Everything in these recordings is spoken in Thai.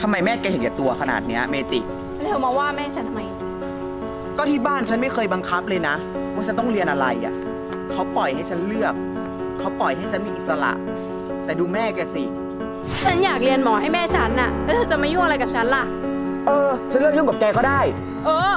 ทำไมแม่แกเห็นแก่ตัวขนาดเนี้ยเมจิ แล้วเธอมาว่าแม่ฉันทำไม ก็ที่บ้านฉันไม่เคยบังคับเลยนะ ว่าฉันต้องเรียนอะไรอะเขาปล่อยให้ฉันเลือก เขาปล่อยให้ฉันมีอิสระ แต่ดูแม่แกสิ ฉันอยากเรียนหมอให้แม่ฉันน่ะ แล้วเธอจะมายุ่งอะไรกับฉันล่ะ เออ ฉันเลิกยุ่งกับแกก็ได้ เออ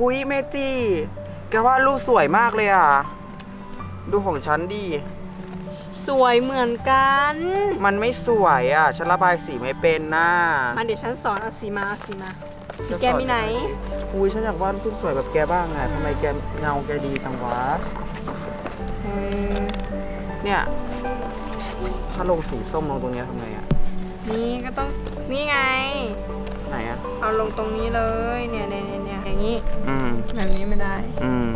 หุยเมจิแกว่ารูปสวยมากเลยอะ ดูของฉันดิสวยเหมือนกัน มันไม่สวยอะ ฉันระบายสีไม่เป็นน่ะมาเดี๋ยวฉันสอนเอาสีมาเอาสีมา สีแกมีไหน อุ้ยฉันอยากวาดรูปสวยแบบแกบ้างอะทำไมแกเงาแกดีจังวะเฮ้ยเนี่ยถ้าลงสีส้มลงตรงเนี้ยทำไงอะ นี่ก็ต้องนี่ไง ไหนอะ เอาลงตรงนี้เลยเนี่ย อย่างนี้อืมแบบนี้ไม่ได้ อืม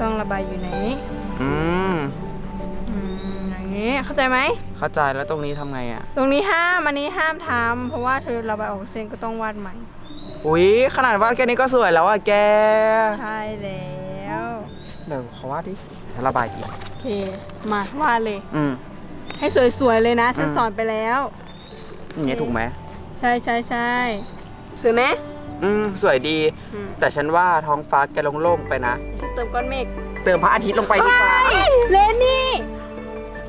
ต้องระบายอยู่ไหนอืมอืมอย่างนี้เข้าใจไหม เข้าใจแล้วตรงนี้ทำไงอะ ตรงนี้ห้ามอันนี้ห้ามทำเพราะว่าเธอระบายออกเส้นก็ต้องวาดใหม่ อุ้ยขนาดวาดแค่นี้ก็สวยแล้วอะแก ใช่แล้วเดี๋ยวขอวาดดิฉันระบายอีกโอเคมาวาดเลย อืม ให้สวยๆเลยนะ ฉันอืม สอนไปแล้ว อย่างเงี้ยถูกไหมใช่ใช่ใช่สวยไหม อืมสวยดี อืมแต่ฉันว่าท้องฟ้าแกโล่งๆไปนะเดี๋ยวฉันเติมก้อนเมฆเติมพระอาทิตย์ลงไปดีกว่า เลนนี่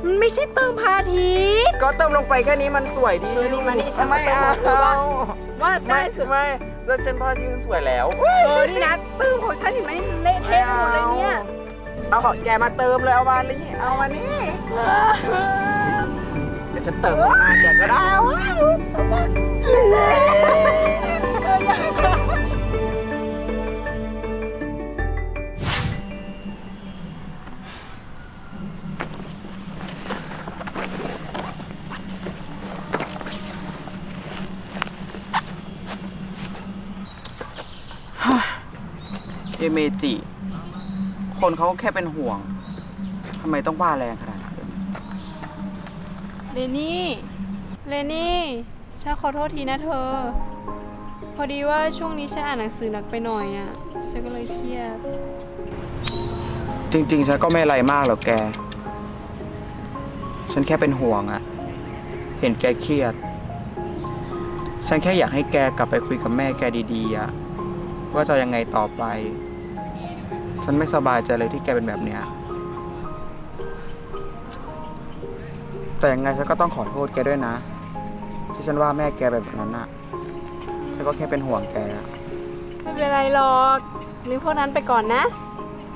มันไม่ใช่เติมพระอาทิตย์ ก็เติมลงไปแค่นี้มันสวยดีเออนี่มานี่ฉันไม่จะเอาบอกว่าวาดไม่ได้สวยไม่แล้วฉันพระอาทิตย์ฉันสวยแล้วเออนี่นะเติมของฉันเห็นไหมมันเละเทะหมดเลยเนี่ยเอาของแกมาเติมเลยเอามานี่เอามานี่เดี๋ยวฉันเติมข้างหน้าแกก็ได้เอเเอเมจิ คนเขาก็แค่เป็นห่วง ทำไมต้องบ้าแรงขนาดนั้นเลนี่ เลนี่ ฉันขอโทษทีนะเธอ อดีว่าช่วงนี้ฉันอ่านหนังสือหนักไปหน่อยอะ ฉันก็เลยเครียด จริง ๆ ฉันก็ไม่อะไรมากหรอกแก ฉันแค่เป็นห่วงอะ เห็นแกเครียด ฉันแค่อยากให้แกกลับไปคุยกับแม่แกดีๆอะว่าจะยังไงต่อไป ฉันไม่สบายใจเลยที่แกเป็นแบบเนี้ย แต่ยังไงฉันก็ต้องขอโทษแกด้วยนะ ที่ฉันว่าแม่แกแบบนั้นอะ ฉันก็แค่เป็นห่วงแกอะไม่เป็นไรหรอกลืมพวกนั้นไปก่อนนะ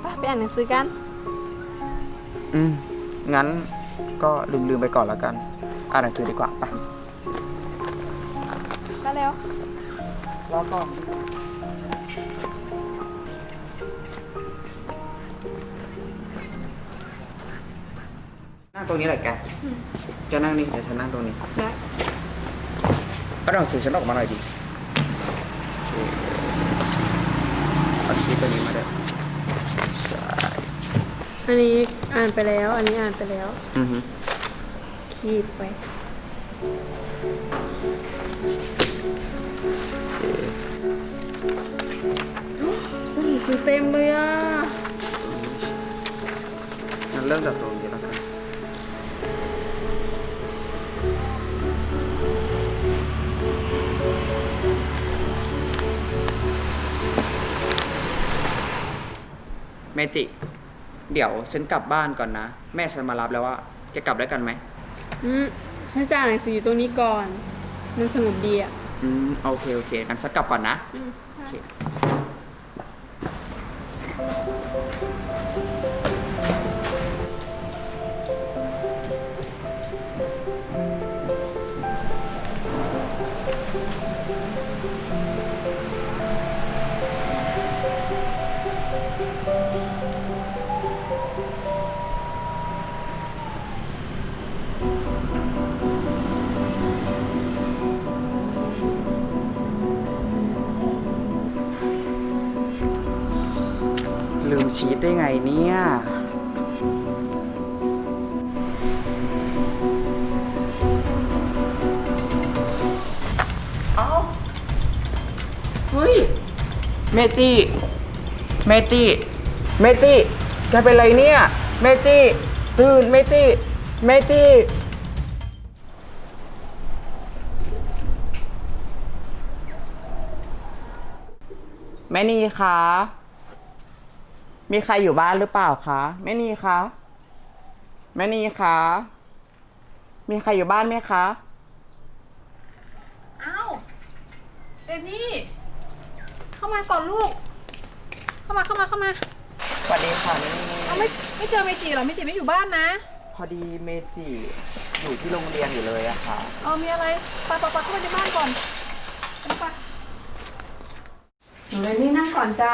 ไปไปอ่านหนังสือกัน อืม งั้นก็ลืมๆไปก่อนแล้วกัน อ่านหนังสือดีกว่าไปมาแล้วรอก่อนนั่งตรงนี้แหละแกแกนั่งนี่เดี๋ยวฉันนั่งตรงนี้ได้ เอาหนังสือฉันออกมาหน่อยดิ โอเคเอาชีตตัวนี้มาด้วยใช่อันนี้อ่านไปแล้ว อันนี้อ่านไปแล้วอือฮึขีดไปหนังสือเต็มเลยอะ งั้นเริ่มจากตรงนี้ จิ เดี๋ยวฉันกลับบ้านก่อนนะ แม่ฉันมารับแล้วว่าแกกลับด้วยกันไหมอืมฉันจะอ่านหนังสืออยู่ตรงนี้ก่อน มันสนุกดีอะ อืม โอเค โอเคกันสักกลับก่อนนะอืมโอเค ชีตได้ไงเนี่ย เอ้า เฮ้ย เมจิ เมจิ เมจิ แกเป็นไรเนี่ย เมจิ ตื่น เมจิ เมจิ แม่นีคะ มีใครอยู่บ้านหรือเปล่าคะแม่นีคะแม่นีคะมีใครอยู่บ้านไหมคะอ้าวเดนนี่ เข้ามาก่อนลูก เข้ามาเข้ามาเข้ามาสวัสดีค่ะแม่นีเอาไม่ไม่เจอเมจิเหรอเมจิไม่อยู่บ้านนะพอดีเมจิอยู่ที่โรงเรียนอยู่เลยอะค่ะ เอามีอะไรไปไปไปเข้ามาในบ้านก่อนไปไปห นูเดนนี่นั่งก่อนจ้า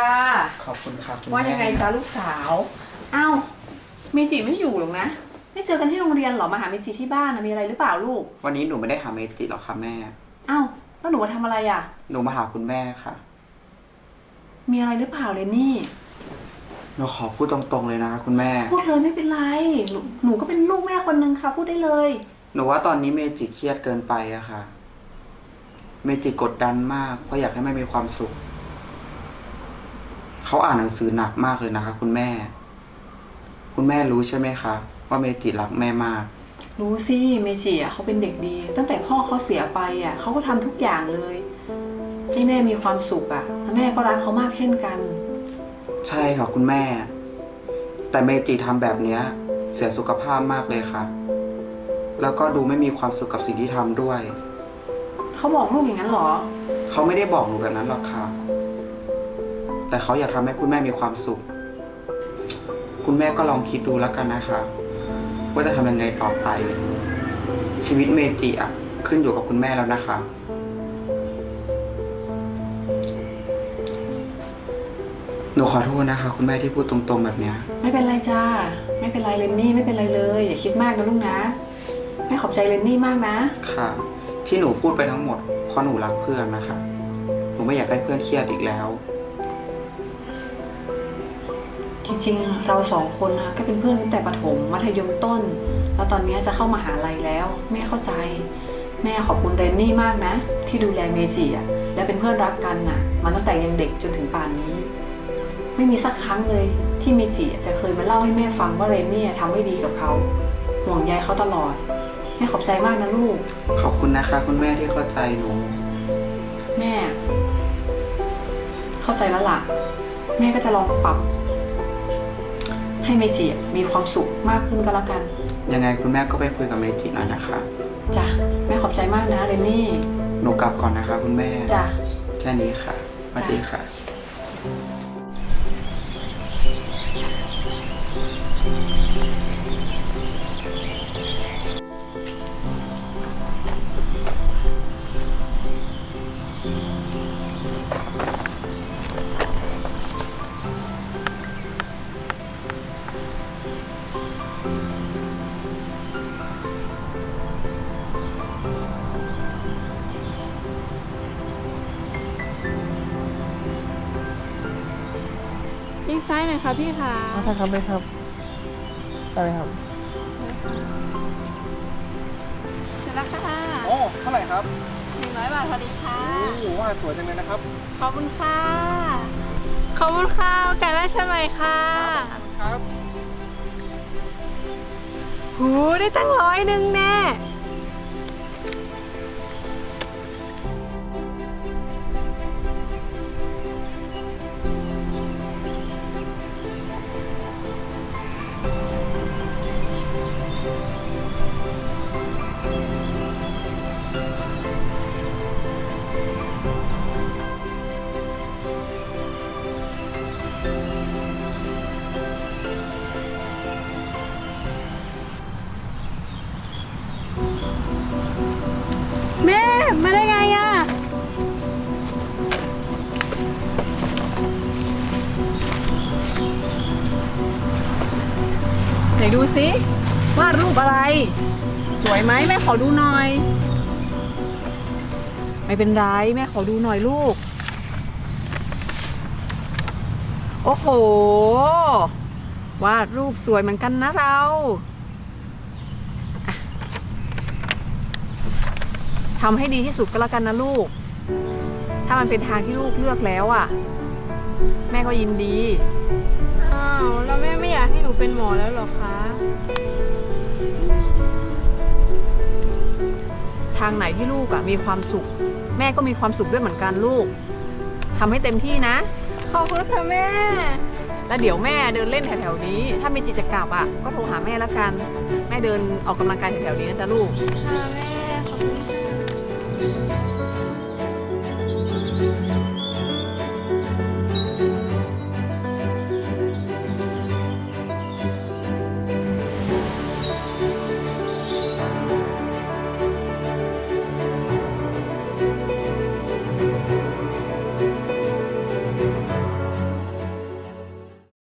ขอบคุณค่ะคุณว่าแม่ยังไงจ้าลูกสาวอ้าวเมจิไม่อยู่หรอกนะ ไม่เจอกันที่โรงเรียนเหรอมาหาเมจิที่บ้านนะมีอะไรหรือเปล่าลูกวันนี้หนูไม่ได้หาเมจิหรอกค่ะแม่ อ้าวแล้วหนูมาทำอะไรอะ หนูมาหาคุณแม่ค่ะ มีอะไรหรือเปล่าเลนนี่ หนูขอพูดตรงๆเลยนะคะคุณแม่ พูดเลยไม่เป็นไรหนูหนูก็เป็นลูกแม่คนนึงค่ะ พูดได้เลย หนูว่าตอนนี้เมจิเครียดเกินไปอะค่ะ เมจิกดดันมากเพราะอยากให้แม่มีความสุข เขาอ่านหนังสือหนักมากเลยนะคะ คุณแม่ คุณแม่รู้ใช่ไหมคะว่าเมจิรักแม่มาก รู้สิเมจิอะเขาเป็นเด็กดี ตั้งแต่พ่อเขาเสียไปอะเขาก็ทำทุกอย่างเลยให้แม่มีความสุขอะแล้วแม่ก็รักเขามากเช่นกัน ใช่ค่ะคุณแม่ แต่เมจิทำแบบเนี้ย เสียสุขภาพมากเลยค่ะ แล้วก็ดูไม่มีความสุขกับสิ่งที่ทำด้วย เขาบอกลูกอย่างนั้นเหรอ เขาไม่ได้บอกหนูแบบนั้นหรอกค่ะ แต่เขาอยากทำให้คุณแม่มีความสุข คุณแม่ก็ลองคิดดูแล้วกันนะคะ ว่าจะทำยังไงต่อไป ชีวิตเมจิอะขึ้นอยู่กับคุณแม่แล้วนะคะ หนูขอโทษนะคะ คุณแม่ที่พูดตรงๆแบบเนี้ย ไม่เป็นไรจ้า ไม่เป็นไรเลนนี่ไม่เป็นไรเลย อย่าคิดมากนะลูกนะ แม่ขอบใจเลนนี่มากนะ ค่ะ ที่หนูพูดไปทั้งหมดเพราะหนูรักเพื่อนนะคะ หนูไม่อยากให้เพื่อนเครียดอีกแล้ว จริงๆ เราสองคนนะก็เป็นเพื่อนตั้งแต่ประถมมัธยมต้น แล้วตอนนี้จะเข้ามาหาลัยแล้ว แม่เข้าใจ แม่ขอบคุณเรนนี่มากนะ ที่ดูแลเมจิอะและเป็นเพื่อนรักกันน่ะมาตั้งแต่ยังเด็กจนถึงป่านนี้ ไม่มีสักครั้งเลยที่เมจิจะเคยมาเล่าให้แม่ฟังว่าเรนนี่ทำไม่ดีกับเขาห่วงใยเขาตลอดแม่ขอบใจมากนะลูก ขอบคุณนะคะ คุณแม่ที่เข้าใจหนู แม่ เข้าใจแล้วล่ะ แม่ก็จะลองปรับ ให้เมจิมีความสุขมากขึ้นก็แล้วกันยังไงคุณแม่ก็ไปคุยกับเมจิหน่อยนะคะ จ้ะแม่ขอบใจมากนะเรนนี่ หนูกลับก่อนนะคะ คุณแม่ จ้ะ แค่นี้ค่ะสวัสดีค่ะ ยิงซ้ายหน่อยค่ะพี่ค่ะใช่ครับได้ครับได้เลยครับเสร็จแล้วค่ะโอ้เท่าไหร่ครับหนึ่งร้อยบาทพอดีค่ะโอ้ว่าสวยจังเลยนะครับ ขอบคุณค่ะขอบคุณค่ะโอกาสหน้าเชิญใหม่ค่ะครับหูได้ตั้งร้อยหนึ่งแน่ รูปอะไร สวยไหมแม่ขอดูหน่อย ไม่เป็นไรแม่ขอดูหน่อยลูก โอ้โห วาดรูปสวยเหมือนกันนะเราทำให้ดีที่สุดก็แล้วกันนะลูก ถ้ามันเป็นทางที่ลูกเลือกแล้วอะ แม่ก็ยินดี อ้าว แล้วแม่ไม่อยากให้หนูเป็นหมอแล้วหรอคะ ทางไหนที่ลูกอะมีความสุข แม่ก็มีความสุขด้วยเหมือนกันลูกทำให้เต็มที่นะ ขอบคุณค่ะแม่ แล้วเดี๋ยวแม่เดินเล่นแถวๆนี้ ถ้ามีจิตจะกลับอะก็โทรหาแม่ละกัน แม่เดินออกกำลังกายแถวๆนี้นะจ๊ะลูก ค่ะแม่ ขอบคุณค่ะ